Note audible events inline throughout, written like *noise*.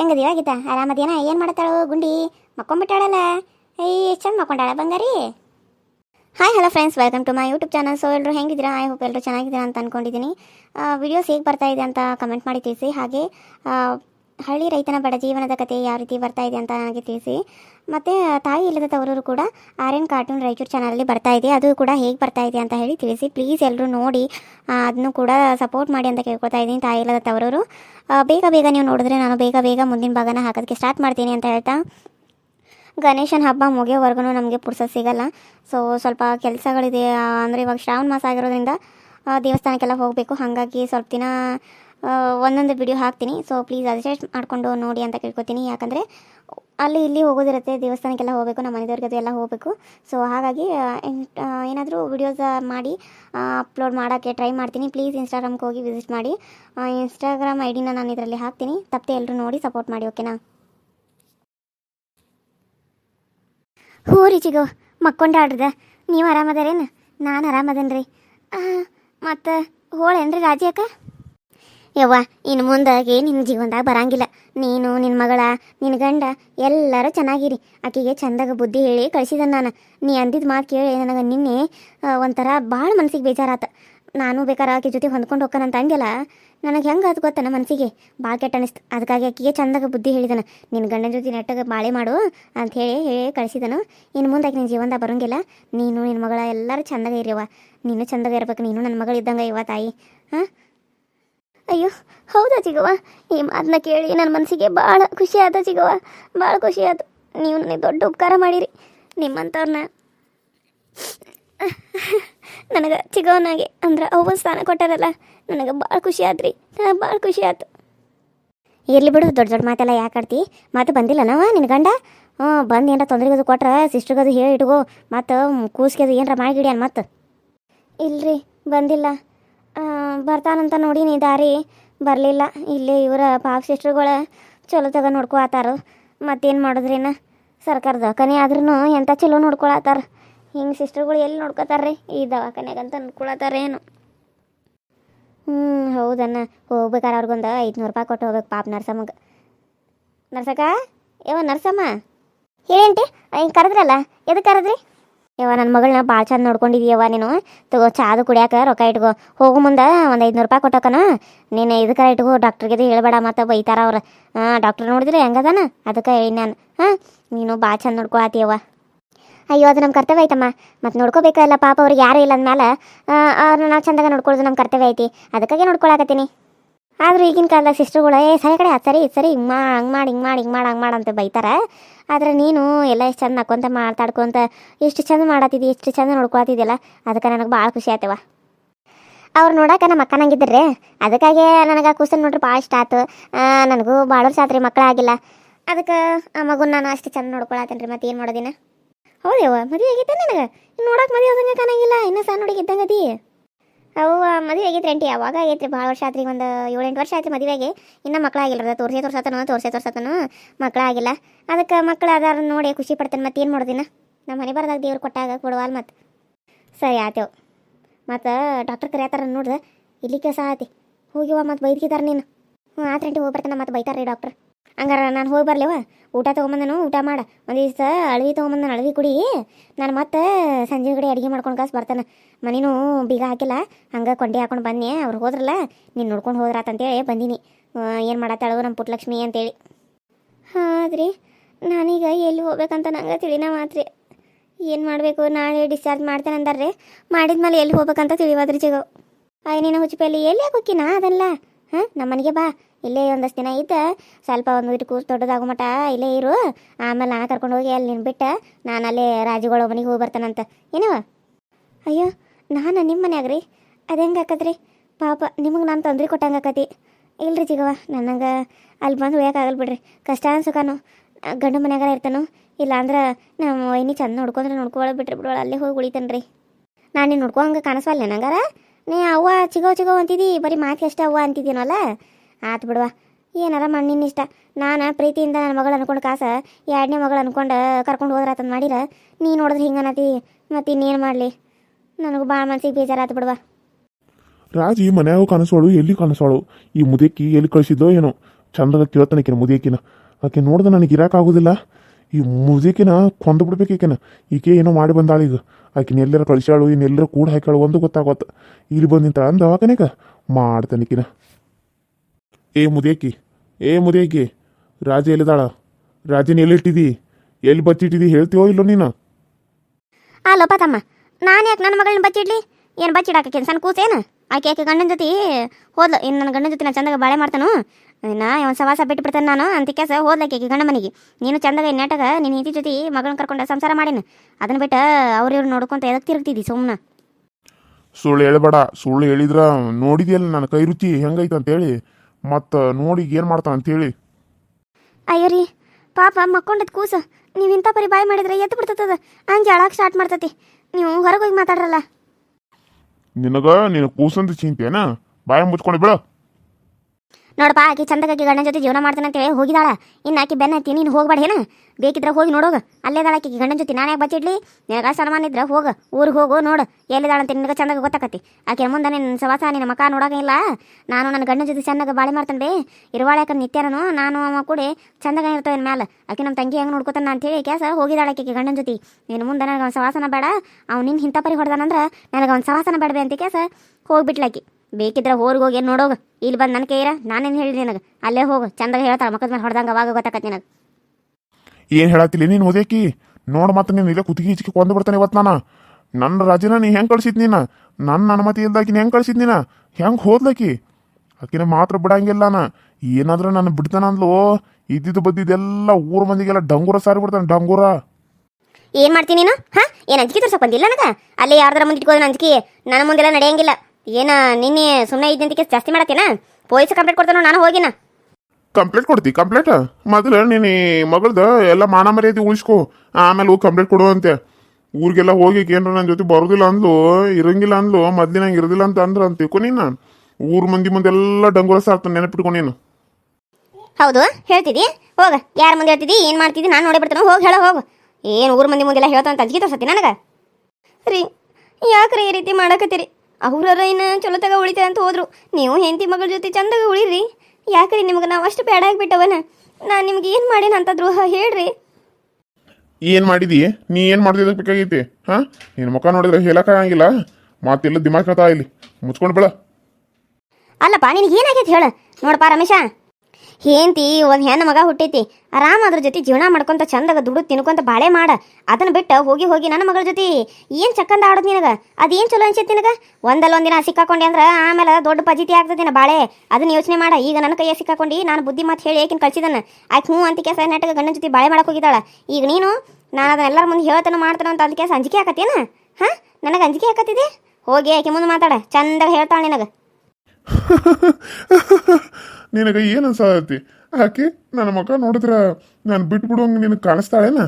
ಹೆಂಗದೀವ ಗೀತಾ ಆರಾಮದೇನ? ಏನು ಮಾಡ್ತಾಳು ಗುಂಡಿ? ಮಕ್ಕೊಂಬಿಟ್ಟಾಳಲ್ಲ? ಏಯ್ ಎಷ್ಟು ಚಂದ ಮಕ್ಕೊಂಡಾಳ ಬಂಗಾರಿ? Hi hello friends welcome to my YouTube channel so ಎಲ್ಲರೂ ಹೆಂಗಿದ್ದೀರಾ? ಐ ಹೋಪ್ ಎಲ್ಲರೂ ಚೆನ್ನಾಗಿದ್ದೀರಾ ಅಂತ ಅಂದ್ಕೊಂಡಿದ್ದೀನಿ ವಿಡಿಯೋಸ್ ಹೇಗೆ ಬರ್ತಾ ಇದೆ ಅಂತ ಕಮೆಂಟ್ ಮಾಡಿ ತಿಳಿಸಿ. ಹಾಗೆ ಹಳ್ಳಿ ರೈತನ ಬಡ ಜೀವನದ ಕತೆ ಯಾವ ರೀತಿ ಬರ್ತಾ ಇದೆ ಅಂತ ನನಗೆ ತಿಳಿಸಿ. ಮತ್ತು ತಾಯಿ ಇಲ್ಲದ ತವರೂರು ಕೂಡ ಆರ್ ಎನ್ ಕಾರ್ಟೂನ್ ರಾಯಚೂರು ಚಾನಲಲ್ಲಿ ಬರ್ತಾ ಇದೆ. ಅದು ಕೂಡ ಹೇಗೆ ಬರ್ತಾ ಇದೆ ಅಂತ ಹೇಳಿ ತಿಳಿಸಿ. ಪ್ಲೀಸ್ ಎಲ್ಲರೂ ನೋಡಿ ಅದನ್ನು ಕೂಡ ಸಪೋರ್ಟ್ ಮಾಡಿ ಅಂತ ಕೇಳ್ಕೊತಾ ಇದ್ದೀನಿ ತಾಯಿ ಇಲ್ಲದ ತವರೂರು. ಬೇಗ ಬೇಗ ನೀವು ನೋಡಿದ್ರೆ ನಾನು ಬೇಗ ಬೇಗ ಮುಂದಿನ ಭಾಗನ ಹಾಕೋದಕ್ಕೆ ಸ್ಟಾರ್ಟ್ ಮಾಡ್ತೀನಿ ಅಂತ ಹೇಳ್ತಾ. ಗಣೇಶನ ಹಬ್ಬ ಮುಗಿಯೋವರೆಗೂ ನಮಗೆ ಪುರ್ಸ ಸಿಗಲ್ಲ. ಸೊ ಸ್ವಲ್ಪ ಕೆಲಸಗಳಿದೆ. ಅಂದರೆ ಇವಾಗ ಶ್ರಾವಣ ಮಾಸ ಆಗಿರೋದ್ರಿಂದ ದೇವಸ್ಥಾನಕ್ಕೆಲ್ಲ ಹೋಗಬೇಕು. ಹಾಗಾಗಿ ಸ್ವಲ್ಪ ದಿನ ಒಂದೊಂದು ವಿಡಿಯೋ ಹಾಕ್ತೀನಿ. ಸೊ ಪ್ಲೀಸ್ ಅಜೆಸ್ಟ್ ಮಾಡಿಕೊಂಡು ನೋಡಿ ಅಂತ ಕೇಳ್ಕೊತೀನಿ. ಯಾಕಂದರೆ ಅಲ್ಲಿ ಇಲ್ಲಿ ಹೋಗೋದಿರುತ್ತೆ, ದೇವಸ್ಥಾನಕ್ಕೆಲ್ಲ ಹೋಗಬೇಕು, ನಮ್ಮ ಮನೆಯವ್ರಿಗೆ ಎಲ್ಲ ಹೋಗಬೇಕು. ಸೊ ಹಾಗಾಗಿ ಏನಾದರೂ ವಿಡಿಯೋಸ್ ಮಾಡಿ ಅಪ್ಲೋಡ್ ಮಾಡೋಕ್ಕೆ ಟ್ರೈ ಮಾಡ್ತೀನಿ. ಪ್ಲೀಸ್ ಇನ್ಸ್ಟಾಗ್ರಾಮ್ಗೆ ಹೋಗಿ ವಿಸಿಟ್ ಮಾಡಿ. ಇನ್ಸ್ಟಾಗ್ರಾಮ್ ಐ ಡಿನ ನಾನು ಇದರಲ್ಲಿ ಹಾಕ್ತೀನಿ. ತಪ್ಪದೆ ಎಲ್ಲರೂ ನೋಡಿ ಸಪೋರ್ಟ್ ಮಾಡಿ ಓಕೆನಾ ಹ್ಞೂ ರೀಚಿಗೋ, ಮಕ್ಕೊಂಡು ಮಕ್ಕೊಂಡಾಡ್ರದ ನೀವು ಆರಾಮದಾರೇನು? ನಾನು ಆರಾಮದೇನ್ರಿ. ಮತ್ತು ಹೋಳೇನ್ರಿ ರಾಜಿ ಅಕ್ಕ? ಯವ್ವ, ಇನ್ನು ಮುಂದಾಗಿ ನಿನ್ನ ಜೀವನದಾಗ ಬರಂಗಿಲ್ಲ. ನೀನು ನಿನ್ನ ಮಗಳ ನಿನ್ನ ಗಂಡ, ಎಲ್ಲರೂ ಚೆನ್ನಾಗಿರಿ. ಆಕೆಗೆ ಚಂದಾಗ ಬುದ್ಧಿ ಹೇಳಿ ಕಳಿಸಿದ ನಾನು. ನೀ ಅಂದಿದ್ದು ಮಾತು ಕೇಳಿ ನನಗೆ ನಿನ್ನೆ ಒಂಥರ ಭಾಳ ಮನಸ್ಸಿಗೆ ಬೇಜಾರಾತ. ನಾನು ಬೇಕಾರ ಆಕೆ ಜೊತೆ ಹೊಂದ್ಕೊಂಡು ಹೋಗ್ಕನಂತ ಅಂದ್ಯಲ್ಲ, ನನಗೆ ಹೆಂಗೆ ಅದು ಗೊತ್ತನ ಮನಸ್ಸಿಗೆ? ಭಾಳ ಕೆಟ್ಟ ಅನಿಸ್ತು. ಅದಕ್ಕಾಗಿ ಆಕೆಗೆ ಚಂದಾಗ ಬುದ್ಧಿ ಹೇಳಿದನು. ನಿನ್ನ ಗಂಡನ ಜೊತೆ ನೆಟ್ಟಾಗ ಬಾಳೆ ಮಾಡು ಅಂತ ಹೇಳಿ ಹೇಳಿ ಕಳಿಸಿದನು. ಇನ್ನು ಮುಂದೆ ಆಕೆ ನಿನ್ನ ಜೀವನದಾಗ ಬರೋಂಗಿಲ್ಲ. ನೀನು ನಿನ್ನ ಮಗಳ ಎಲ್ಲರೂ ಚಂದಾಗ ಇರ್ಯವ ನೀನು ಚಂದಾಗ ಇರ್ಬೇಕು, ನೀನು ನನ್ನ ಮಗಳಿದ್ದಂಗೆ ಇವ ತಾಯಿ. ಹಾಂ? ಅಯ್ಯೋ, ಹೌದಾ ಚಿಗವ್ವ? ಈ ಮಾತನ್ನ ಕೇಳಿ ನನ್ನ ಮನಸ್ಸಿಗೆ ಭಾಳ ಖುಷಿ ಆದ ಚಿಗವ್ವ. ಭಾಳ ಖುಷಿ ಆಯ್ತು ನೀವು ನನಗೆ ದೊಡ್ಡ ಉಪಕಾರ ಮಾಡಿರಿ. ನಿಮ್ಮಂಥವ್ರನ್ನ ನನಗೆ ಚಿಗವನಾಗೆ ಅಂದ್ರೆ ಅವ್ವನ ಸ್ಥಾನ ಕೊಟ್ಟಾರಲ್ಲ, ನನಗೆ ಭಾಳ ಖುಷಿ ಆದ್ರಿ ನನಗೆ ಭಾಳ ಖುಷಿ ಆಯ್ತು ಇರಲಿ ಬಿಡು, ದೊಡ್ಡ ದೊಡ್ಡ ಮಾತೆಲ್ಲ ಯಾಕೆ ಆಡ್ತಿ? ಮಾತು ಬಂದಿಲ್ಲ ನಾವ ನಿನ್ನ ಗಂಡ? ಹ್ಞೂ, ಬಂದು ಏನಾರ ತೊಂದರೆಗದು ಕೊಟ್ರೆ ಸಿಸ್ಟ್ರಿಗದು ಹೇಳಿ ಇಟ್ಕೋ. ಮತ್ತು ಕೂಸ್ಗೆದು ಏನಾರ ಮಾಡಿಗಿಡಿ ಅನ್ ಮತ್ತೆ. ಇಲ್ರಿ, ಬಂದಿಲ್ಲ. ಬರ್ತಾನಂತ ನೋಡೀನಿ ದಾರಿ. ಬರಲಿಲ್ಲ. ಇಲ್ಲಿ ಇವರ ಪಾಪ ಸಿಸ್ಟ್ರುಗಳ ಚಲೋ ತಗ ನೋಡ್ಕೊಳತ್ತಾರ. ಮತ್ತೇನು ಮಾಡಿದ್ರೇನ ಸರ್ಕಾರದ ದವಾಖಾನೆ ಆದ್ರೂ ಎಂಥ ಚಲೋ ನೋಡ್ಕೊಳತ್ತಾರ? ಹಿಂಗೆ ಸಿಸ್ಟರ್ಗಳು ಎಲ್ಲಿ ನೋಡ್ಕೊತಾರ್ರಿ? ಈ ದವಾಖಾನೆಗಂತ ನೋಡ್ಕೊಳತ್ತಾರೇನು ಹ್ಞೂ ಹೌದನ್ನ ಹೋಗ್ಬೇಕಾರೆ ಅವ್ರಿಗೊಂದು ಐದುನೂರು ರೂಪಾಯಿ ಕೊಟ್ಟು ಹೋಗ್ಬೇಕು ಪಾಪ ನರ್ಸಮ್ಮಗೆ. ನರ್ಸಕ್ಕ? ಯಾವ ನರ್ಸಮ್ಮ? ಹೇಳೇಂಟಿ? ಹಿಂಗೆ ಕರೆದ್ರಲ್ಲ? ಎದಕ್ಕೆ ಕರೆದ್ರಿ? ಯವ್ವ ನನ್ನ ಮಗಳನ್ನ ಭಾಳ ಚಂದ ನೋಡ್ಕೊಂಡಿದೀಯವ್ವ ನೀನು. ತಗೋ, ಚಾದು ಕುಡಿಯಾಕ ರೊಕ್ಕ ಇಟ್ಕೋ. ಹೋಗು ಮುಂದೆ, ಒಂದು ಐದುನೂರು ರೂಪಾಯಿ ಕೊಟ್ಟಕನ. ನೀನು ಇದಕ್ಕೆ ಇಟ್ಕೋ ಡಾಕ್ಟ್ರಿಗೆ ಹೇಳ್ಬೇಡ ಮತ್ತೆ ಬೈತಾರ ಅವ್ರು. ಹಾಂ, ಡಾಕ್ಟ್ರ್ ನೋಡಿದ್ರೆ ಹೆಂಗದಾನ? ಅದಕ್ಕೆ ಹೇಳಿ ನಾನು. ಹಾಂ, ನೀನು ಭಾಳ ಚಂದ ನೋಡ್ಕೊಳತ್ತೀಯವ್ವ. ಅಯ್ಯೋ, ಅದು ನಮ್ಮ ಕರ್ತವ್ಯ ಐತಮ್ಮ. ಮತ್ತು ನೋಡ್ಕೋಬೇಕಲ್ಲ ಪಾಪ ಅವ್ರಿಗೆ ಯಾರೂ ಇಲ್ಲ ಅಂದಮೇಲೆ ಅವ್ರನ್ನ ನಾವು ಚಂದಾಗ ನೋಡ್ಕೊಳ್ಳೋದು ನಮ್ಮ ಕರ್ತವ್ಯ ಐತಿ. ಅದಕ್ಕಾಗೆ ನೋಡ್ಕೊಳಕತ್ತೀನಿ. ಆದ್ರೂ ಈಗಿನ ಕಾಲದಾಗ ಸಿಸ್ಟರ್ಗಳು, ಏ, ಸರಿ ಕಡೆ ಅದು ಸರಿ, ಇದು ಸರಿ, ಹಿಂಗೆ ಮಾ, ಹಂಗೆ ಮಾಡಿ, ಹಿಂಗೆ ಮಾಡಿ ಹಿಂಗೆ ಮಾಡಿ, ಹಂಗೆ ಮಾಡಂತ ಬೈತಾರೆ. ಆದರೆ ನೀನು ಎಲ್ಲ ಎಷ್ಟು ಚಂದ ನಕ್ಕೊಂತ ಮಾತಾಡ್ಕೊಂತ ಎಷ್ಟು ಚಂದ ಮಾಡತ್ತಿದ್ದಿ ಎಷ್ಟು ಚಂದ ನೋಡ್ಕೊತಿದ್ದಿಲ್ಲ ಅದಕ್ಕೆ ನನಗೆ ಭಾಳ ಖುಷಿ ಆಯ್ತವ. ಅವ್ರು ನೋಡಕ್ಕೆ ನಮ್ಮ ಅಕ್ಕನಂಗಿದ್ದರೆ ಅದಕ್ಕಾಗೆ ನನಗೆ ಕೂಸನ್ ನೋಡ್ರಿ ಭಾಳ ಇಷ್ಟ ಆಯ್ತು ನನಗೂ ಭಾಳ ವರ್ಷ ಆತ್ರಿ ಮಕ್ಕಳಾಗಿಲ್ಲ ಅದಕ್ಕೆ ಆ ಮಗು ನಾನು ಅಷ್ಟು ಚಂದ ನೋಡ್ಕೊಳತ್ತೇನೆ ರೀ ಮತ್ತೆ ಏನು ಮಾಡೋದಿನ? ಹೌದೇವ ಮದುವೆ ಆಗಿದ್ದೆ ನನಗೆ? ನೋಡಕ್ಕೆ ಮದುವೆ ಹೋದಂಗೆ ಕಾಣಂಗಿಲ್ಲ, ಇನ್ನೂ ಸಣ್ಣ ಹುಡುಗಿ ಇದ್ದಂಗೆ ಅದಿ ಅವು ಮದುವೆ ಆಗೈತ್ರಿ ಆಂಟಿ. ಯಾವಾಗ ಆಗೈತ್ರಿ, ಭಾಳ ವರ್ಷ ಆತ್ರಿ. ಒಂದು ಏಳೆಂಟು ವರ್ಷ ಆಯ್ತು ಮದುವೆಗೆ. ಇನ್ನೂ ಮಕ್ಕಳಾಗಿಲ್ಲ ತೋರ್ಸೆ ತೋರ್ಸತನ, ತೋರ್ಸೆ ತೋರ್ಸತನು ಮಕ್ಕಳಾಗಿಲ್ಲ ಅದಕ್ಕೆ ಮಕ್ಕಳು ಅದಾರ ನೋಡಿ, ಖುಷಿ ಪಡ್ತಾನೆ ಮತ್ತೆ ಏನು ಮಾಡೋದಿನ? ನಮ್ಮ ಮನೆ ಬರದಾಗ ದೇವ್ರು ಕೊಟ್ಟಾಗ ಕೊಡುವಲ್ ಮತ್ತೆ ಸರಿ ಆತೇವು ಮತ್ತು ಡಾಕ್ಟರ್ ಕರೆಯತ್ತಾರ ನೋಡ್ರಿ ಇಲ್ಲಿ ಕೆಲಸ ಆತಿ. ಹೋಗಿವ ಮತ್ತು ಬೈದ್ಕಿದಾರ ನೀನು. ಹ್ಞೂ, ಆತ್ರಿ ಆಂಟಿ ಹೋಗಿ ಬರ್ತಾನೆ ಮತ್ತೆ ರೀ ಡಾಕ್ಟ್ರ್ ಹಂಗಾರ ನಾನು ಹೋಗಿ ಬರ್ಲೇವ? ಊಟ ತೊಗೊಂಬಂದನು, ಊಟ ಮಾಡ. ಒಂದು ದಿವಸ ಅಳವಿ ತೊಗೊಂಬಂದನು, ಅಳವಿ ಕುಡಿ. ನಾನು ಮತ್ತೆ ಸಂಜೆ ಕಡೆ ಅಡುಗೆ ಮಾಡ್ಕೊಂಡು ಕಾಸು ಬರ್ತಾನೆ. ಮನೇನು ಬೀಗ ಹಾಕಿಲ್ಲ. ಹಂಗೆ ಕೊಂಡೆ ಹಾಕೊಂಡು ಬನ್ನಿ ಅವ್ರು ಹೋದ್ರಲ್ಲ, ನೀನು ನೋಡ್ಕೊಂಡು ಹೋದ್ರಾತಂತೇಳಿ ಬಂದೀನಿ. ಏನು ಮಾಡತ್ತಾಳು ನಮ್ಮ ಪುಟ್ಟಲಕ್ಷ್ಮಿ ಅಂತೇಳಿ. ಹಾದ್ರಿ ನಾನೀಗ ಎಲ್ಲಿ ಹೋಗ್ಬೇಕಂತ ನಂಗೆ ತಿಳಿನ ಮಾತ್ರಿ. ಏನು ಮಾಡಬೇಕು? ನಾಳೆ ಡಿಸ್ಚಾರ್ಜ್ ಮಾಡ್ತೇನೆ ಮಾಡಿದ ಮೇಲೆ ಎಲ್ಲಿ ಹೋಗ್ಬೇಕಂತ ತಿಳಿವಾದ್ರಿ ಜಗ ಅಯ್ಯ ನೀನು ಹುಚ್ಚಿಪಲ್ಲಿ ಎಲ್ಲಿ ಯಾಕೆ ನಾ ಅದಲ್ಲ. ಹಾಂ? ನಮ್ಮ ಮನೆಗೆ ಬಾ. ಇಲ್ಲೇ ಒಂದಷ್ಟು ದಿನ ಇದ್ದ, ಸ್ವಲ್ಪ ಒಂದು ಇಟ್ಟು ಕೂಸು ದೊಡ್ಡದಾಗೋ ಮಟ ಇಲ್ಲೇ ಇರು. ಆಮೇಲೆ ನಾನು ಕರ್ಕೊಂಡು ಹೋಗಿ ಅಲ್ಲಿ ನಿನ್ನ ಬಿಟ್ಟು, ನಾನು ಅಲ್ಲೇ ರಾಜುಗಳ ಮನೆಗೆ ಹೋಗಿ ಬರ್ತಾನಂತ ಏನವ ಅಯ್ಯೋ, ನಾನು ನಿಮ್ಮ ಮನ್ಯಾಗ ರೀ ಅದು ಹೆಂಗೆ ಆಕತ್ರಿ? ಪಾಪ, ನಿಮಗೆ ನಾನು ತೊಂದ್ರೆ ಕೊಟ್ಟಂಗೆ ಆಕತಿ. ಇಲ್ರಿ ಜಿಗವ ನನಗೆ ಅಲ್ಲಿ ಬಂದು ಉಳಿಯೋಕ್ಕಾಗಲ್ಲ ಬಿಡ್ರಿ. ಕಷ್ಟ ಅನ್ಸುಕಾನು ಗಂಡು ಮನ್ಯಾಗ ಇರ್ತಾನು. ಇಲ್ಲಾಂದ್ರೆ ನಮ್ಮ ವೈನಿ ಚಂದ ನೋಡ್ಕೊಂಡ್ರೆ ನೋಡ್ಕೊಳ್ಳೋ ಬಿಟ್ರಿ ಬಿಡೋಳ ಅಲ್ಲೇ ಹೋಗಿ ಉಳಿತಾನೆ ರೀ ನಾನು ನೋಡ್ಕೊಂಗೆ ಕಾಣಿಸ್ವಲ್ಲ ನಂಗಾರ? ನೀ ಅವ್ವ ಚಿಗೋ ಚಿಗೋ ಅಂತಿದ್ದಿ ಬರೀ ಮಾತು ಎಷ್ಟು ಅವ್ವ ಅಂತಿದ್ದೀನಲ್ಲ? ಆತು ಬಿಡುವ. ಏನಾರ ಮಣ್ಣಿನ ಇಷ್ಟ. ನಾನು ಪ್ರೀತಿಯಿಂದ ನನ್ನ ಮಗಳು ಅನ್ಕೊಂಡು ಕಾಸ ಎರಡನೇ ಮಗಳು ಅನ್ಕೊಂಡು ಕರ್ಕೊಂಡು ಹೋದ್ರಾತಂದು ಮಾಡಿರ? ನೀ ನೋಡಿದ್ರೆ ಹಿಂಗೆ ಅನ್ನತಿ ಮತ್ತೆ ಇನ್ನೇನು ಮಾಡಲಿ? ನನಗೂ ಭಾಳ ಮನ್ಸಿಗೆ ಬೇಜಾರಾತು ಬಿಡುವ. ರಾಜಿ ಮನ್ಯಾಗ ಕಾಣಿಸೋಳು ಎಲ್ಲಿ ಕನಸೋಳು ಈ ಮುದೇಕಿ ಎಲ್ಲಿ ಕಳಿಸಿದ್ದೋ ಏನೋ? ಚಂದ್ರನ ಕೇಳ್ತಾನೆ ಮುದೇಕಿನ? ಆಕೆ ನೋಡ್ದೆ ನನಗೆ ಇರೋಕ್ಕಾಗೋದಿಲ್ಲ ಈ ಮುದೇಕಿನ ಕೊಂದು ಬಿಡ್ಬೇಕು ಈಕೆನ? ಈಕೆ ಏನೋ ಮಾಡಿ ಬಂದಾಳು ಈಗ. ಆಕಿನ ಎಲ್ಲರ ಕಳಿಸ್ಯಾಳು ಇನ್ನೆಲ್ಲರೂ ಕೂಡ ಹಾಕ್ಯಾಳು ಒಂದು ಗೊತ್ತಾಗೋತ್ತ ಇಲ್ಲಿ ಬಂದಿಂತ ಅಂದ ಮಾಡ್ತಾನೆ ಈಕಿನ ಏ ಮುದೇಕಿ ಏ ಮುದೇಕಿ ರಾಜ ಎಲ್ಲಿದಾಳ ರಾಜನ ಎಲ್ಲಿಟ್ಟಿದಿ? ಎಲ್ಲಿ ಬಚ್ಚಿಟ್ಟಿದಿ ಹೇಳ್ತೀವೋ ಇಲ್ಲೋ ನೀನು? ಅಲ್ಲಪ್ಪ ತಮ್ಮ ನಾನು ಯಾಕೆ ನನ್ನ ಮಗಳನ್ನ ಬಚ್ಚಿಡ್ಲಿ? ಏನು ಬಚ್ಚಿಡಾಕೇನು ಸಣ್ಣ ಕೂಸೇನು? ಆಕೆ ಆಕೆ ಗಂಡನ ಜೊತೆ ಹೋದ್ಲು. ಇನ್ನು ನನ್ನ ಗಂಡನ ಜೊತೆ ನಾನು ಚಂದಾಗ ಬಾಳೆ ಮಾಡ್ತಾನು? ನಾ ಒಂದು ಸವಾಸ ಬಿಟ್ಟು ಬಿಡ್ತಾನೆ ನಾನು ಅಂತ ಕೆಲಸ ಹೋದ್ಲಾಕೆ ಆಕೆ ಗಂಡ ಮನೆಗೆ. ನೀನು ಚಂದಾಗ ನೆಟ್ಟಗ ನಿನ್ನ ಹೆಂಡತಿ ಜೊತೆ ಮಗಳನ್ನ ಕರ್ಕೊಂಡು ಸಂಸಾರ ಮಾಡೇನು? ಅದನ್ನ ಬಿಟ್ಟು ಅವ್ರು ಇವ್ರು ನೋಡ್ಕೊಂತ ಎದಕ್ಕೆ ತಿರುಗ್ತಿದ್ದಿ ಸುಮ್ಮನೆ ಸುಳ್ಳು ಹೇಳಬೇಡ ಸುಳ್ಳು ಹೇಳಿದ್ರ ನೋಡಿದ್ಯಲ್ಲ ನನ್ನ ಕೈ ರುಚಿ ಹೆಂಗೈತೆ ಅಂತೇಳಿ ಮತ್ತು ನೋಡಿ ಏನು ಮಾಡ್ತಾನ ಅಂತೇಳಿ. ಅಯ್ಯೋ ರೀ ಪಾಪ ಮಕ್ಕೊಂಡದ್ ಕೂಸ ನೀವು ಇಂಥ ಪರಿ ಬಾಯ್ ಮಾಡಿದ್ರೆ ಎದ್ದು ಬಿಡ್ತದ ಹಂಗೆ ಅಳಕ್ಕೆ ಸ್ಟಾರ್ಟ್ ಮಾಡ್ತತಿ ನೀವು ಹೊರಗೆ ಹೋಗಿ ಮಾತಾಡ್ರಲ್ಲ. ನಿನಗ ನಿನ್ನ ಕೂಸಂತ ಚಿಂತೆನಾ? ಬಾಯ ಮುಚ್ಕೊಂಡು ಬಿಡ. ನೋಡಪ್ಪ, ಆಕಿ ಚಂದಕ್ಕಾಗಿ ಗಂಡನ ಜೊತೆ ಜೀವನ ಮಾಡ್ತಾನೆ ಅಂತೇಳಿ ಹೋಗಿದಾಳ. ಇನ್ನು ಆಕಿ ಬೆನ್ನ ಹತ್ತಿ ನೀನು ಹೋಗ್ಬೇಡ ಏನು? ಬೇಕಿದ್ರೆ ಹೋಗಿ ನೋಡೋಗ. ಅಲ್ಲೇದಾಳ ಆಕಿ ಗಂಡನ ಜೊತೆ. ನಾನೇ ಬಚ್ಚಿಡ್ಲಿ ನಿನಗ ಸನ್ಮಾನ ಇದ್ರೆ ಹೋಗ. ಊರಿಗೆ ಹೋಗು, ನೋಡು. ಎಲ್ಲಿದಾಳ ಅಂತ ನಿನಗೆ ಚಂದಾಗ ಗೊತ್ತಾಕತಿ. ಆಕೆ ಮುಂದೆ ನಿನ್ನ ಸವಾಸ, ನಿನ್ನ ಮಕ ನೋಡೋಂಗಿಲ್ಲ ನಾನು ನನ್ನ ಗಂಡನ ಜೊತೆ ಚೆನ್ನಾಗಿ ಬಾಳೆ ಮಾಡ್ತಾನೆ ಬೇ ಯಾಕಂದ್ರೆ ನಿತ್ಯನೂ ನಾನು ಅವ ಕೂಡಿ ಚಂದಾಗ ಇರ್ತೇವೆ ಮ್ಯಾಲೆ. ಆಕೆ ನಮ್ಮ ತಂಗಿ ಹೆಂಗೆ ನೋಡ್ಕೊತಾನ ಅಂತೇಳಿ ಕ್ಯಾಸ ಹೋಗಿದಾಳ ಆಕೆಗೆ ಗಂಡನ ಜೊತೆ. ನಿನ್ನ ಮುಂದೆ ನನಗೆ ಅವ್ನ ಸವಾಸನ ಬೇಡ. ಅವ್ನು ನಿನ್ನ ಹಿಂತ ಪರಿ ಹೊಡೆದಾನಂದ್ರೆ ನನಗೆ ಅವ್ನ ಸವಾಸನ ಬೇಡಬೇ ಅಂತ ಕ್ಯಾಸ ಹೋಗ್ಬಿಟ್ಲಾಕಿ ಬೇಕಿದ್ರೆ ಹೋರ್ಗೆ ಹೋಗಿ ನೋಡೋಗ. ಇಲ್ಲಿ ಬಂದು ನನ್ನ ಕೈರ ನಾನೇನು ಹೇಳಿ ನಿನಗೆ? ಅಲ್ಲೇ ಹೋಗು. ಚಂದಾಗ ಹೇಳ್ತಾಳೆ ಮಕ್ಕದ ಮೇಲೆ ಹೊಡೆದಂಗೆ ಅವಾಗ ಗೊತ್ತಾಕತಿ ನಿನಗೆ. ಏನು ಹೇಳತ್ತಿಲ್ಲ ನೀನು ಓದೇಕಿ ನೋಡು ಮತ್ತೆ ನೀನು ಇಲ್ಲೇ ಕುತ್ತಿಗೆ ಹಿಚ್ಕಿ ಕೊಂದು ಬಿಡ್ತಾನೆ ಇವತ್ತು ನಾನು. ನನ್ನ ರಾಜನ ನೀ ಹೆಂಗೆ ಕಳ್ಸಿದ್ ನೀನು? ನನ್ನ ಅನುಮತಿ ಇಲ್ದಾಕಿನ ಹೆಂಗೆ ಕಳ್ಸಿದ್ ನೀನು? ಹೆಂಗೆ ಹೋದ್ಲಕಿ? ಆಕಿನ ಮಾತ್ರ ಬಿಡಂಗಿಲ್ಲ ನಾ ಏನಾದ್ರೂ ನಾನು ಬಿಡ್ತಾನ ಅಂದ್ಲು ಇದ್ದಿದ್ದು ಬದ್ದಿದ್ದೆಲ್ಲ ಊರ ಮಂದಿಗೆಲ್ಲ ಡಂಗೂರ ಸಾರಿ ಬಿಡ್ತಾನೆ ಡಂಗೂರ. ಏನು ಮಾಡ್ತೀನಿ ನೀನು? ಹಾಂ? ಏನು ಅಂಜಿಕೆ ತೋರ್ಸಕ್ಕೆ ಬಂದಿಲ್ಲ ನನಗೆ? ಅಲ್ಲಿ ಯಾರ್ದಾರ ಮುಂದೆ ಇಟ್ಕೋದ್ರೆ ಅಂಜಿಕೆ ನನ್ನ ಮುಂದೆಲ್ಲ ನಡೆಯಂಗಿಲ್ಲ. ಏನು ನಿನ್ನೆ ಸುಮ್ಮನೆ ಇದ್ದಂತಿಕೆ ಜಾಸ್ತಿ ಮಾಡತ್ತೇನ ಪೊಲೀಸ್ ಕಂಪ್ಲೇಂಟ್ ಕೊಡ್ತಾನೋ ನಾನು ಹೋಗಿನ. ಕಂಪ್ಲೇಂಟ್ ಕೊಡ್ತಿ ಕಂಪ್ಲೇಂಟ್ ಮೊದಲು ನೀನು ಮಗಳದ ಎಲ್ಲ ಮಾನ ಮರ್ಯಾದೆ ಉಳಿಸ್ಕೊ ಆಮೇಲೆ ಹೋಗಿ ಕಂಪ್ಲೇಂಟ್ ಕೊಡು ಅಂತೆ. ಊರಿಗೆಲ್ಲ ಹೋಗಿ ಏನ್ರ ನನ್ನ ಜೊತೆ ಬರೋದಿಲ್ಲ ಅಂದ್ಲು ಇರಂಗಿಲ್ಲ ಅಂದ್ಲು ಮೊದ್ಲಿನಂಗೆ ಇರೋದಿಲ್ಲ ಅಂತ ಅಂದ್ರೆ ಅಂತ ತಿಳ್ಕೊ ನೀನು. ಊರ್ ಮಂದಿ ಮುಂದೆಲ್ಲ ಡಂಗೂರ ಸಾರ್ತಾನೆ ನೆನಪಿಟ್ಕೊ ನೀನು. ಹೌದು ಹೇಳ್ತಿದ್ದಿ ಹೋಗ ಯಾರ ಮುಂದೆ ಹೇಳ್ತಿದ್ದಿ ಏನು ಮಾಡ್ತಿದ್ದಿ ನಾನು ನೋಡಿ ಬಿಡ್ತಾನೆ ಹೋಗಿ ಹೇಳೋ ಹೋಗು. ಏನು ಊರ ಮಂದಿ ಮುಂದೆಲ್ಲ ಹೇಳ್ತಾನೆ ಅಂತ ಅಂಜಿಕೆ ತೋರ್ಸತ್ತಿ ನನಗೆ? ರೀ ಯಾಕ್ರಿ ಈ ರೀತಿ ಮಾಡಕತ್ತೀರಿ? ಅವ್ರರ ಇನ್ನು ಚಲೋ ತಗ ಉಳಿತಾರೆ ಅಂತ ಹೋದ್ರು. ನೀವು ಹೆಂಡತಿ ಮಗಳ ಜೊತೆ ಚಂದಾಗ ಉಳಿರಿ. ಯಾಕ್ರಿ ನಿಮ್ಗೆ ನಾವು ಅಷ್ಟು ಬೇಡ ಆಗಿಬಿಟ್ಟವನ? ನಾನು ನಿಮ್ಗೆ ಏನು ಮಾಡೇನ ಅಂತ ದ್ರೋಹ ಹೇಳ್ರಿ. ಏನು ಮಾಡಿದಿ? ನೀ ಏನು ಮಾಡ್ತಿದ್ದಕ್ಕೆ ಬೇಕಾಗೈತಿ? ಹಾಂ? ನಿನ್ನ ಮುಖ ನೋಡಿದ್ರೆ ಹೇಳಕ್ಕಾಗಂಗಿಲ್ಲ ಮಾತೆಲ್ಲ ದಿಮಾಕ್ ಕಳ್ತಾ ಇಲ್ಲಿ. ಮುಚ್ಕೊಂಡು ಬಿಡ ಅಲ್ಲಪ್ಪ ನಿನಗೆ ಏನಾಗೈತೆ ಹೇಳ? ನೋಡಪ್ಪ ರಮೇಶ. ಹೇಂತಿ ಒಂದು ಹೆಣ್ಣು ಮಗ ಹುಟ್ಟೈತಿ. ಆರಾಮ ಅದ್ರ ಜೊತೆ ಜೀವನ ಮಾಡ್ಕೊಂತ ಚಂದಾಗ ದುಡ್ಡು ತಿನ್ಕೊಂತ ಬಾಳೆ ಮಾಡ. ಅದನ್ನ ಬಿಟ್ಟು ಹೋಗಿ ಹೋಗಿ ನನ್ನ ಮಗಳ ಜೊತೆ. ಏನು ಚಕ್ಕಂದ ಆಡೋದು ನಿನಗೆ? ಅದೇನು ಚಲೋ ಅನ್ಸೈತಿ ನಿನಗೆ? ಒಂದಲ್ಲ ಒಂದಿನ ಸಿಕ್ಕಾಕೊಂಡೆ ಅಂದ್ರೆ ಆಮೇಲೆ ದೊಡ್ಡ ಪಜಿತಿ ಆಗ್ತದಿನ ಬಾಳೆ. ಅದನ್ನ ಯೋಚನೆ ಮಾಡ. ಈಗ ನನ್ನ ಕೈಯ ಸಿಕ್ಕಾಕೊಂಡು, ನಾನು ಬುದ್ಧಿ ಮಾತು ಹೇಳಿ ಏಕಿನ ಕಳ್ಸಿದನ. ಆಯ್ತು ಹ್ಞೂ ಅಂತ ಕೆಲಸ ನೆಟ್ಟಗೆ ಗಂಡನ ಜೊತೆ ಬಾಳೆ ಮಾಡಕ್ಕೆ ಹೋಗಿದ್ದಾಳೆ. ಈಗ ನೀನು, ನಾನು ಅದನ್ನ ಎಲ್ಲರ ಮುಂದೆ ಹೇಳ್ತಾನೆ ಮಾಡ್ತಾನೆ ಅಂತ ಅದಕ್ಕೆ ಅಂಜಿಕೆ ಹಾಕತ್ತೇನ? ಹಾಂ? ನನಗೆ ಅಂಜಿಕೆ ಹಾಕತ್ತಿದೆ ಹೋಗಿ ಆಕೆ ಮುಂದೆ ಮಾತಾಡ. ಚಂದಾಗ ಹೇಳ್ತಾಳೆ ನಿನಗೆ. *laughs* ನಿನಗೆ ಏನು ಅನ್ಸತಿ ಆಕೆ, ನನ್ನ ಮುಖ ನೋಡಿದ್ರ ನಾನು ಬಿಟ್ ಬಿಡುವಂಗೆ ನಿನಗೆ ಕಾಣಿಸ್ತಾಳೇನ?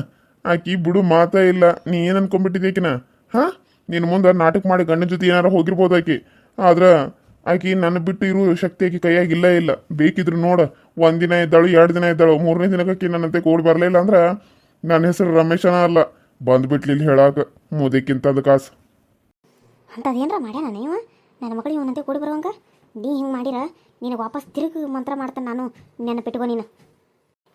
ಆಕಿ, ಬಿಡು, ಮಾತಾ ಇಲ್ಲ. ನೀ ಏನು ಅನ್ಕೊಂಡ್ಬಿಟ್ಟಿದ್ದೀಕಿನ ಹಾಂ? ನೀನು ಮುಂದೆ ನಾಟಕ ಮಾಡಿ ಗಂಡನ ಜೊತೆ ಏನಾರ ಹೋಗಿರ್ಬೋದು ಆಕಿ. ಆದ್ರೆ, ಆಕಿ, ನನ್ನ ಬಿಟ್ಟು ಇರೋ ಶಕ್ತಿ ಆಕಿ ಕೈಯಾಗಿ ಇಲ್ಲ ಇಲ್ಲ. ಬೇಕಿದ್ರು ನೋಡ. ಒಂದಿನ ಇದ್ದಾಳು, ಎರಡು ದಿನ ಇದ್ದಾಳು. ಮೂರನೇ ದಿನಕ್ಕೆ ನನ್ನಂತೆ ಕೂಡಿ ಬರಲಿಲ್ಲ ಅಂದ್ರೆ ನನ್ನ ಹೆಸರು ರಮೇಶನ ಅಲ್ಲ. ಬಂದ್ಬಿಟ್ಲಿಲ್ಲ ಹೇಳಾಕ. ಮುದಕ್ಕಿಂತದ ಕಾಸು. ಅಂಥದ್ದೇನ್ರ ಮಾಡ್ಯಾನ ನೀವು? ನನ್ನ ಮಗಳಿಗೆ ಇವನಂತೆ ಕೂಡಿ ಬರುವಂಗ? ನೀ ಹಿಂಗೆ ಮಾಡಿರ, ನಿನಗೆ ವಾಪಸ್ ತಿರುಗಿ ಮಂತ್ರ ಮಾಡ್ತಾನೆ ನಾನು ನೆನಪಿಟ್ಕೊ ನೀನು.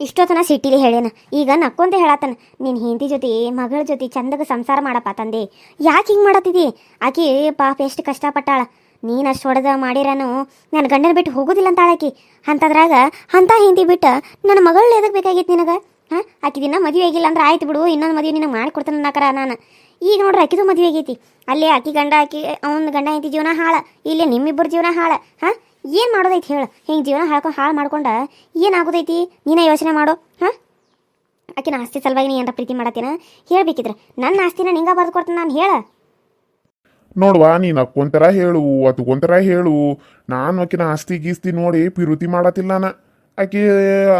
ಇಷ್ಟೊತ್ತನ ಸಿಟ್ಟಿಲಿ ಹೇಳೇನ ಈಗ ನಕ್ಕೊಂತ ಹೇಳತ್ತಾನ ನಿನ್ನ ಹೆಂಡತಿ ಜೊತೆ, ಮಗಳ ಜೊತೆ ಚಂದಗ ಸಂಸಾರ ಮಾಡಪ್ಪ ತಂದೆ, ಯಾಕೆ ಹಿಂಗೆ ಮಾಡತ್ತಿದಿ? ಆಕಿ ಪಾಪ ಎಷ್ಟು ಕಷ್ಟಪಟ್ಟಾಳ, ನೀನು ಅಷ್ಟು ಹೊಡೆದ ಮಾಡಿರನು ನನ್ನ ಗಂಡನ ಬಿಟ್ಟು ಹೋಗೋದಿಲ್ಲ ಅಂತಾಳಕಿ ಆಳಾಕಿ ಅಂಥದ್ರಾಗ ಅಂಥ ಹೆಂಡತಿ ಬಿಟ್ಟು ನನ್ನ ಮಗಳು ಎದಕ್ಕೆ ಬೇಕಾಗಿತ್ತು ನಿನಗೆ? ಹಾಂ ಆಕಿ ದಿನ ಮದುವೆ ಆಗಿಲ್ಲ ಅಂದ್ರೆ ಆಯ್ತು ಬಿಡು, ಇನ್ನೊಂದು ಮದುವೆ ನಿನಗೆ ಮಾಡಿಕೊಡ್ತಾನೆ ಅನ್ನಕರ ನಾನು. ಈಗ ನೋಡ್ರಿ ಆಕಿದು ಮದುವೆ ಆಗೈತಿ. ಅಲ್ಲೇ ಆಕಿ ಗಂಡ, ಆಕಿ ಅವ್ನ ಗಂಡ ಐತಿ ಜೀವನ ಹಾಳ. ಇಲ್ಲಿ ನಿಮ್ಮಿಬ್ಬರು ಜೀವನ ಹಾಳ. ಹಾಂ? ಏನು ಮಾಡೋದೈತಿ ಹೇಳು? ಹಿಂಗೆ ಜೀವನ ಹಾಳ್ಕೊಂಡು ಹಾಳು ಮಾಡ್ಕೊಂಡ ಏನಾಗೋದೈತಿ ನೀನೇ ಯೋಚನೆ ಮಾಡು. ಹಾಂ? ಆಕಿನ ಆಸ್ತಿ ಸಲುವಾಗಿ ನೀ ಏನಾರ ಪ್ರೀತಿ ಮಾಡತ್ತೀನ? ಹೇಳ್ಬೇಕಿದ್ರೆ. ನನ್ನ ಆಸ್ತಿನ ನಿಂಗ ಬರ್ದು ಕೊಡ್ತೀನಿ ನಾನು, ಹೇಳ. ನೋಡ್ವಾ, ನೀನು ಅಕ್ಕೊಂತರ ಹೇಳು ಅತ್ಕೊಂತರ ಹೇಳು. ನಾನು ಆಕಿನ ಆಸ್ತಿ, ಗೀಸ್ತಿ ನೋಡಿ ಪ್ರೀತಿ ಮಾಡತ್ತಿಲ್ಲ ನಾನು. ಆಕಿ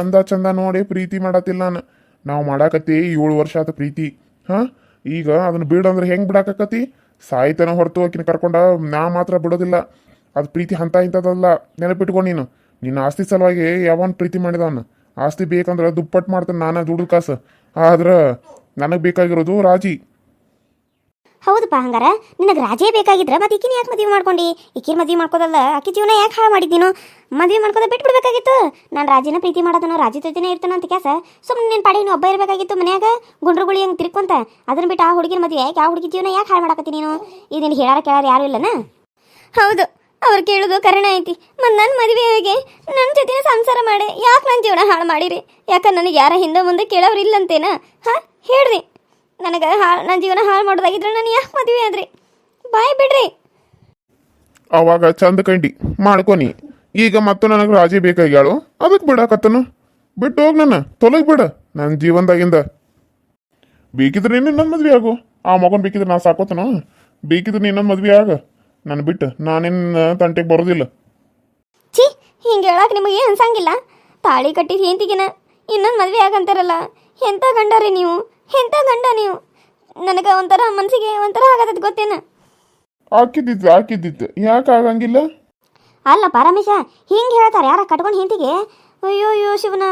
ಅಂದ ಚಂದ ನೋಡಿ ಪ್ರೀತಿ ಮಾಡತ್ತಿಲ್ಲ ನಾನು. ನಾವು ಮಾಡಾಕತ್ತಿ ಏಳು ವರ್ಷ ಆತ ಪ್ರೀತಿ. ಹಾಂ? ಈಗ ಅದನ್ನ ಬಿಡಂದ್ರೆ ಹೆಂಗೆ ಬಿಡಾಕತ್ತಿ ಸಾಯ್ತನ ಹೊರತು ಆಕಿನ ಕರ್ಕೊಂಡ ನಾ ಮಾತ್ರ ಬಿಡೋದಿಲ್ಲ. ಅದು ಪ್ರೀತಿ ಹಂತ ಇಂಥದ್ದಲ್ಲ. ನೆನಪಿಟ್ಕೊಂಡು ನೀನು. ನಿನ್ನ ಆಸ್ತಿ ಸಲುವಾಗಿ ಯಾವನ್ ಪ್ರೀತಿ ಮಾಡಿದವನು? ಆಸ್ತಿ ಬೇಕಂದ್ರೆ ದುಪ್ಪಟ್ಟು ಮಾಡ್ತಾನೆ ನಾನು ದುಡ್ಡು ಕಾಸು ಆದ್ರೆ ನನಗೆ ಬೇಕಾಗಿರೋದು ರಾಜಿ. ಹೌದಪ್ಪ ಹಂಗಾರ? ನಿನಗೆ ರಾಜೇ ಬೇಕಾಗಿದ್ರೆ ಮತ್ತೆ ಈಕಿನ ಯಾಕೆ ಮದುವೆ ಮಾಡ್ಕೊಂಡು? ಈಕಿನ ಮದುವೆ ಮಾಡ್ಕೋದಲ್ಲ, ಆಕಿ ಜೀವನ ಯಾಕೆ ಹಾಳು ಮಾಡಿದ್ದೀನೋ ಮದುವೆ ಮಾಡ್ಕೋದ ಬಿಟ್ಬಿಡ್ಬೇಕಾಗಿತ್ತು. ನಾನು ರಾಜಿನ ಪ್ರೀತಿ ಮಾಡೋದನ್ನು ರಾಜಿ ಜೊತೆನೇ ಇರ್ತಾನ ಅಂತ ಕೆಲಸ ಸುಮ್ಮನೆ ನಿನ್ನ ಪಾಡಿ ನೀನು ಒಬ್ಬ ಇರಬೇಕಾಗಿತ್ತು ಮನ್ಯಾಗ? ಗುಂಡ್ರುಗುಳಿ ಹಂಗೆ ತಿರ್ಕೊಂತ? ಅದನ್ನ ಬಿಟ್ಟು ಆ ಹುಡುಗಿನ ಮದುವೆ ಯಾಕೆ, ಆ ಹುಡುಗಿ ಜೀವನ ಯಾಕೆ ಹಾಳು ಮಾಡಕತ್ತಿ ನೀನು? ಇದನ್ನ ಹೇಳಾರ ಕೇಳಾರ ಯಾರು ಇಲ್ಲನ? ಹೌದು, ಅವ್ರು ಕೇಳೋದು ಕಾರಣ ಐತಿ. ಮತ್ತು ನನ್ನ ಮದುವೆ ಹೇಗೆ? ನನ್ನ ಜೊತೆ ಸಂಸಾರ ಮಾಡಿ, ಯಾಕೆ ನನ್ನ ಜೀವನ ಹಾಳು ಮಾಡಿರಿ? ಯಾಕಂದ್ರೆ ನನಗೆ ಯಾರ ಹಿಂದೆ ಮುಂದೆ ಕೇಳೋರು ಇಲ್ಲಂತೇನಾ? ಹಾಂ? ಹೇಳ್ರಿ. ನನಗೆ ಹಾಳು ನನ್ನ ಜೀವನ ಹಾಳು ಮಾಡೋದಾಗಿದ್ರೆ ನಾನು ಯಾಕೆ ಮದುವೆ ಆದ್ರಿ? ಬಾಯ್ ಬಿಡ್ರಿ. ಅವಾಗ ಚಂದ ಕಂಡಿ. ಮಾಡ್ಕೊನಿ ಈಗ ಮತ್ತು ನನಗೆ ರಾಜಿ ಬೇಕಾಗ್ಯಾಳು. ಅದಕ್ಕೆ ಬಿಡಾಕತ್ತನು. ಬಿಟ್ಟು ಹೋಗಿ ನನ್ನ. ತೊಲಗ್ ಬಿಡ. ನನ್ನ ಜೀವನದಾಗಿಂದ. ಬೇಕಿದ್ರೆ ನೀನು ನನ್ನ ಮದ್ವೆ ಆಗು. ಆ ಮಗನ್ ಬೇಕಿದ್ರೆ ನಾ ಸಾಕೋತನ. ಬೇಕಿದ್ರೆ ನೀನು ನನ್ನ ಮದ್ವೆ ಆಗ. ನಾನು ಬಿಟ್ಟು ನಾನಿನ್ನ ತಂಟೆಗೆ ಬರೋದಿಲ್ಲ. ಛೀ ಹಿಂಗೆ ಹೇಳಕ್ಕೆ ನಿಮಗೆ ಅನ್ಸಂಗಿಲ್ಲ. ತಾಳಿ ಕಟ್ಟಿದ ಹೇಂತಿಗಿನ ಇನ್ನೊಂದು ಮದುವೆ ಆಗಂತಾರಲ್ಲ. ಎಂಥ ಗಂಡ ರೀ ನೀವು? ಎಂಥ ಗಂಡ ನೀವು? ನನಗೆ ಒಂಥರ ಮನಸ್ಸಿಗೆ ಒಂಥರ ಆಗತ್ತದ ಗೊತ್ತೇನ? ಹಾಕಿದ್ದಿತ್ತು ಹಾಕಿದ್ದಿತ್ತು ಯಾಕೆ ಆಗಂಗಿಲ್ಲ? ಅಲ್ಲ ಪರಮೇಶ ಹಿಂಗೆ ಹೇಳ್ತಾರೆ ಯಾರ ಕಟ್ಕೊಂಡು ಹೆಂತಿಗೆ ಅಯ್ಯೋ ಅಯ್ಯೋ ಶಿವನ.